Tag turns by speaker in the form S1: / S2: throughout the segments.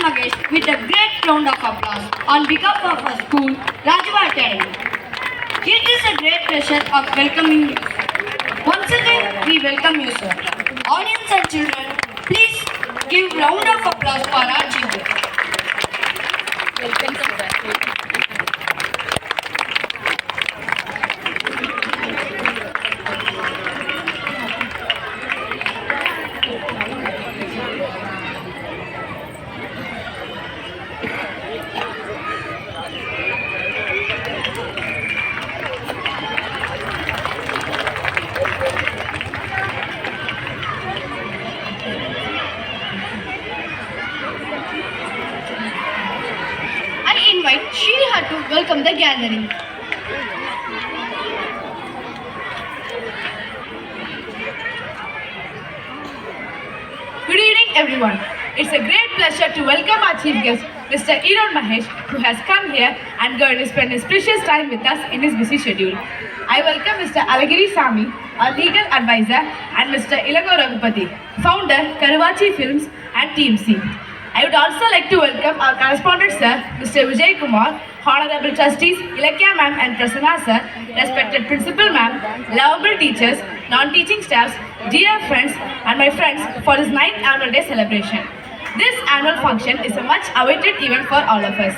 S1: Magesh with a great round of applause on behalf of our school, Rajava Academy. It is a great pleasure of welcoming you. Once again, we welcome you, sir. Audience and children, please give round of applause for our children. I invite Sriha to welcome the gathering.
S2: Good evening, everyone. It's a great pleasure to welcome our chief guest, Mr. Eron Mahesh, who has come here and going to spend his precious time with us in his busy schedule. I welcome Mr. Alagiri Sami, our legal advisor, and Mr. Ilago Raghupati, founder, Karavachi Films and Team C. I would also like to welcome our correspondent, sir, Mr. Vijay Kumar, Honorable Trustees, Ilakya ma'am and Prasanna sir, respected principal ma'am, lovable teachers, non-teaching staffs, dear friends, and my friends for this ninth annual day celebration. This annual function is a much awaited event for all of us.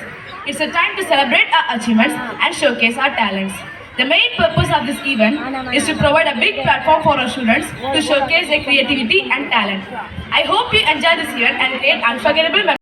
S2: It's a time to celebrate our achievements and showcase our talents. The main purpose of this event is to provide a big platform for our students to showcase their creativity and talent. I hope you enjoy this event and create unforgettable memories.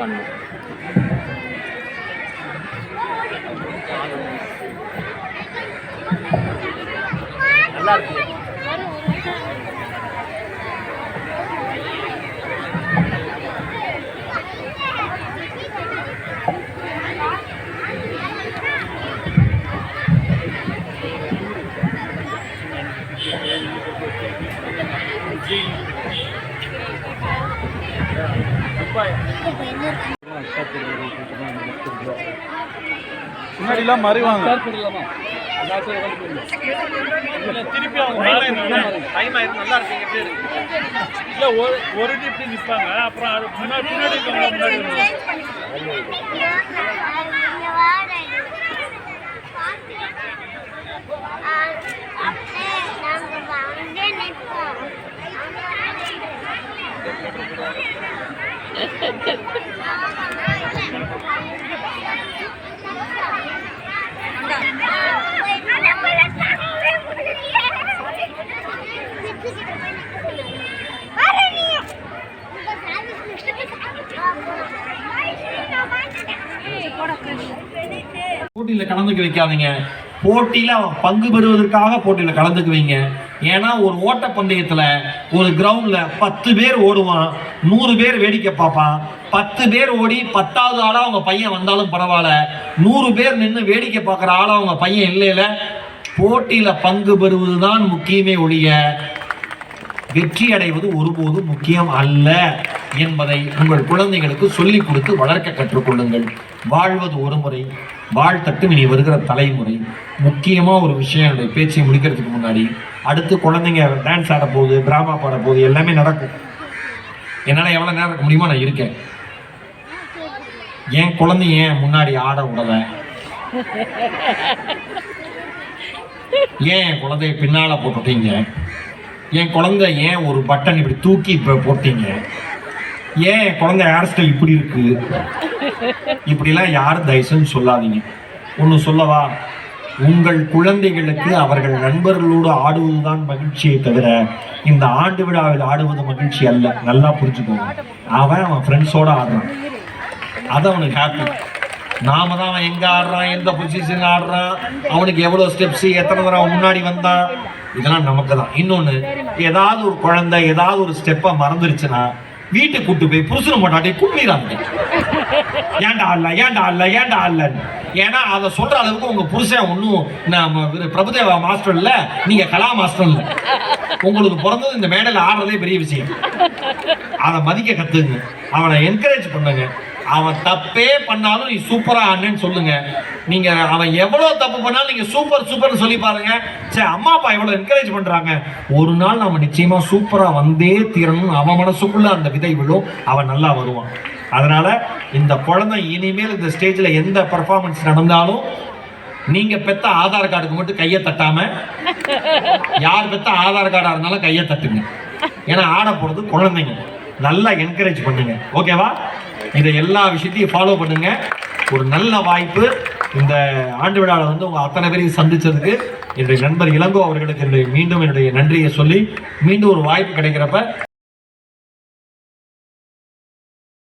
S3: பண்ணும் நல்லா இருக்கு Bye.
S4: முன்னாடிலாம் மறைவாங்க.
S5: திருப்பி அவங்க time ஆயிரும் நல்லா இருக்கு இல்ல ஒரு ஒரு அடி இப்படி நிப்பாங்க. அப்புறம் அது முன்னாடி முன்னாடி முன்னாடி
S6: போட்டியில் கலந்துக்க வைக்காதீங்க. போட்டியில் அவன் பங்கு பெறுவதற்காக போட்டியில் கலந்துக்குவீங்க. ஏன்னா ஒரு ஓட்டப்பந்தயத்தில் ஒரு கிரவுண்டில் பத்து பேர் ஓடுவான் நூறு பேர் வேடிக்கை பார்ப்பான். பத்து பேர் ஓடி பத்தாவது ஆளாக அவங்க பையன் வந்தாலும் பரவாயில்ல. நூறு பேர் நின்று வேடிக்கை பார்க்குற ஆளாக அவங்க பையன் இல்லையில. போட்டியில் பங்கு பெறுவது தான் முக்கியமே ஒழிய வெற்றி அடைவது ஒருபோதும் முக்கியம் அல்ல என்பதை உங்கள் குழந்தைகளுக்கு சொல்லிக் கொடுத்து வளர்க்க கற்றுக்கொள்ளுங்கள். வாழ்வது ஒரு முறை வாழ்த்தட்டும் இனி வருகிற தலைமுறை. முக்கியமாக ஒரு விஷயம் என்னுடைய பேச்சை முடிக்கிறதுக்கு முன்னாடி அடுத்து குழந்தைங்க டான்ஸ் ஆட போகுது ட்ராமா பாட போகுது எல்லாமே நடக்கும். என்னால் எவ்வளோ நேரம் இருக்க முடியுமோ நான் இருக்கேன். என் குழந்தைய ஏன் முன்னாடி ஆட விடல. ஏன் என் குழந்தைய பின்னால போட்டுட்டீங்க? என் குழந்தை ஏன் ஒரு பட்டன் இப்படி தூக்கி இப்போ போட்டீங்க? ஏன் என் குழந்தை ஹேர் ஸ்டைல் இப்படி இருக்கு? இப்படிலாம் யாரும் தயவுசெய்து சொல்லாதீங்க. ஒன்று சொல்லவா? உங்கள் குழந்தைகளுக்கு அவர்கள் நண்பர்களோடு ஆடுவதுதான் மகிழ்ச்சியை தவிர இந்த ஆண்டு விழாவில் ஆடுவது மகிழ்ச்சி அல்ல. நல்லா புரிஞ்சுக்கோங்க. அவன் அவன் ஃப்ரெண்ட்ஸோட ஆடுறான். அது அவனுக்கு ஹாப்பி நாம தான் அவன் எங்க ஆடுறான் எந்த பொசிஷன் ஆடுறான் அவனுக்கு எவ்வளவு ஸ்டெப்ஸ் எத்தனை தடவை முன்னாடி வந்தான். இதெல்லாம் நமக்கு தான். இன்னொன்னு ஏதாவது ஒரு குழந்தை ஏதாவது ஒரு ஸ்டெப்பை மறந்துருச்சுன்னா வீட்டுக்கு கூட்டு போய் புருஷனை போட்டாட்டி கும்பிடுறாங்க ஏன்டா அல்ல ஏன்டா அல்ல ஏன்டா ஆடலன்னு ஏன்னா அதை சொல்ற அளவுக்கு உங்க புருஷன் ஒன்றும் நம்ம பிரபுதேவா மாஸ்டர் இல்ல நீங்க கலா மாஸ்டர் இல்ல. உங்களுக்கு பிறந்தது இந்த மேடையில் ஆடுறதே பெரிய விஷயம். அதை மதிக்க கத்துங்க. அவனை என்கரேஜ் பண்ணுங்க. அவன் தப்பே பண்ணாலும் நீ சூப்பரா ஆடுனேன்னு சொல்லுங்க. நீங்க அவன் எவ்வளவு தப்பு பண்ணாலும் நீங்க சூப்பர் சூப்பர்னு சொல்லி பாருங்க. சரி அம்மா அப்பா எவ்வளவு என்கரேஜ் பண்றாங்க. ஒரு நாள் நம்ம நிச்சயமா சூப்பரா வந்தே தீரணும் அவன் மனசுக்குள்ள அந்த விதை விழும். அவன் நல்லா வருவான். அதனால இந்த குழந்தை இனிமேல் இந்த ஸ்டேஜில் எந்த பெர்ஃபார்மன்ஸ் நடந்தாலும் நீங்க பெத்த ஆதார் கார்டுக்கு மட்டும் கையை தட்டாம யார் பெத்த ஆதார் கார்டா இருந்தாலும் கையை தட்டுங்க. ஏன்னா ஆட குழந்தைங்க. நல்லா என்கரேஜ் பண்ணுங்க. ஓகேவா இதை எல்லா விஷயத்தையும் ஃபாலோ பண்ணுங்க. ஒரு நல்ல வாய்ப்பு. இந்த ஆண்டு விழாவில் வந்து உங்க அத்தனை பேரையும் சந்திச்சதுக்கு என்னுடைய நண்பர் இளங்கோ அவர்களுக்கு என்னுடைய மீண்டும் என்னுடைய நன்றியை சொல்லி மீண்டும் ஒரு வாய்ப்பு கிடைக்கிறப்ப